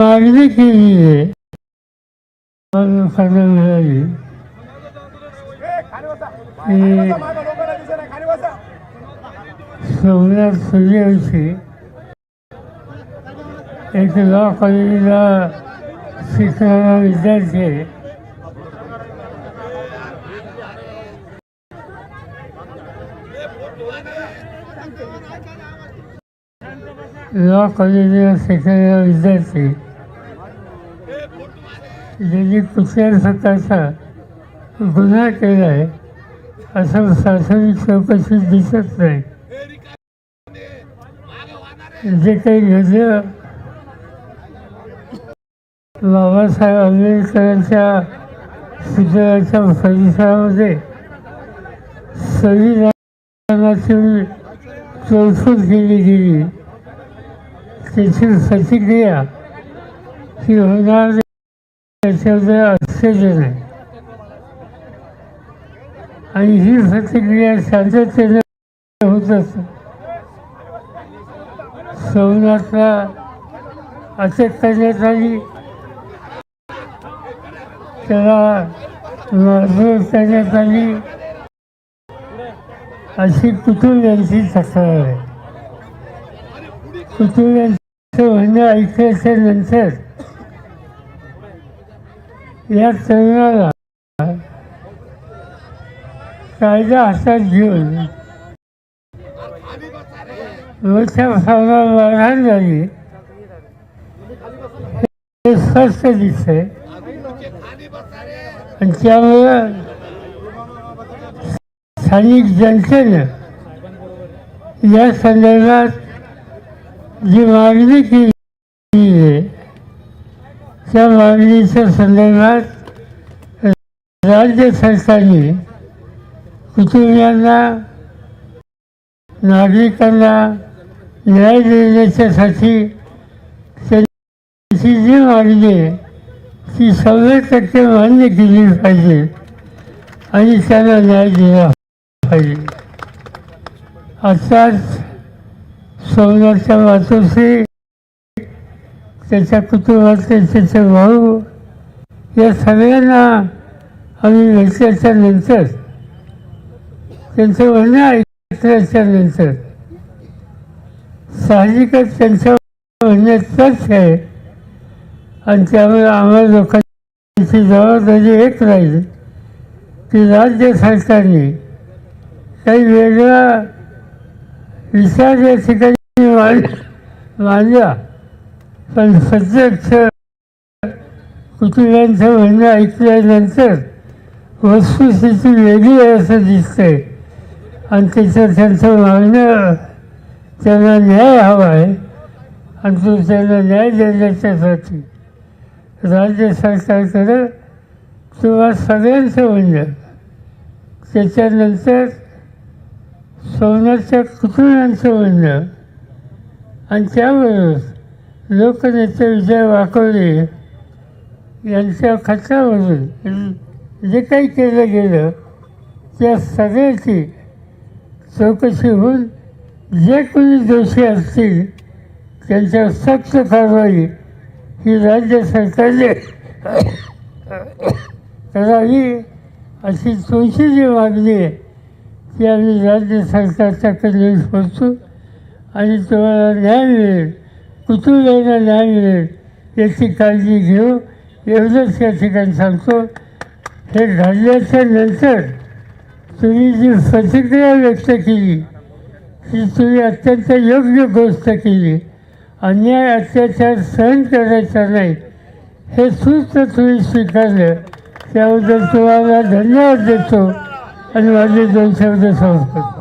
मागणी केली आहे मला मिळाली सोमनाथ सूर्यवंशी. एक लॉ कॉलेजला शिकणारा विद्यार्थी आहे. लॉ कॉलेजला शिकणारा विद्यार्थी ज्यांनी कुठल्या प्रकारचा गुन्हा केला आहे असं शासनिक चौकशीत दिसत नाही. जे काही घडलं बाबासाहेब आंबेडकरांच्या पुतळ्याच्या परिसरामध्ये संविधानाची तोडफोड केली गेली. त्याची प्रतिक्रिया ही होणार त्याच्यामध्ये आश्चर्य नाही आणि ही प्रतिक्रिया शांततेने होत असते. सोमनाथला अटक करण्यात आली. त्याला मारहाण करण्यात आली. अशी कुटुंबियांची तक्रार आहे कुटुंबियांचं म्हणणं ऐकल्याच्या नंतर या तरुणाला कायदा हातात घेऊन मोठ्या प्रमाणावर मारहाण झाली. हे स्पष्ट दिसतंय. आणि त्यामुळं स्थानिक जनतेनं या संदर्भात जी मागणी केली त्या मागणीच्या संदर्भात राज्य सरकारने कुटुंबियांना नागरिकांना न्याय देण्याच्यासाठी त्यांची जी मागणी आहे ती सगळे टक्के मान्य केली पाहिजे आणि त्यांना न्याय दिला पाहिजे आताच सोमनाथच्या मातोश्री त्याच्या कुटुंबातले त्याचे भाऊ या सगळ्यांना आम्ही भेटल्याच्या नंतर त्यांचं म्हणणं ऐकल्याच्या नंतर. साहजिकच त्यांच्या म्हणण्यात तच आहे. आणि त्यामुळे आम्हाला लोकांची जबाबदारी एक राहील की राज्य सरकारने काही वेगळा विचार या ठिकाणी मांड मांडला. पण प्रत्यक्ष कुटुंबियांचं म्हणणं ऐकल्यानंतर वस्तुस्थिती वेगळी आहे असं दिसतंय. आणि त्याचं त्यांचं मागणं त्यांना न्याय हवा आहे. आणि तो त्यांना न्याय देण्याच्यासाठी राज्य सरकारकडं किंवा सगळ्यांचं म्हणणं त्याच्यानंतर सोन्याच्या कुटुंबांचं म्हणणं आणि त्याबरोबर लोकनेते विजय वाकवले यांच्या खर्चामधून जे काही केलं गेलं त्या सगळ्याची चौकशी होऊन जे कोणी दोषी असतील त्यांच्यावर सक्त कारवाई ही राज्य सरकारने करावी अशी तुमची जी मागणी आहे. ती आम्ही राज्य सरकारच्याकडे पोचू आणि तुम्हाला न्याय मिळेल. कुटुंबियांना न्याय मिळेल याची काळजी घेऊ एवढंच या ठिकाणी सांगतो हे घडल्याच्या नंतर तुम्ही जी प्रतिक्रिया व्यक्त केली ती तुम्ही अत्यंत योग्य गोष्ट केली. अन्याय अत्याचार सहन करायचा नाही. हे सूत्र तुम्ही स्वीकारलं त्याबद्दल तुम्हाला धन्यवाद देतो. आणि माझे दोन शब्द संस्कृत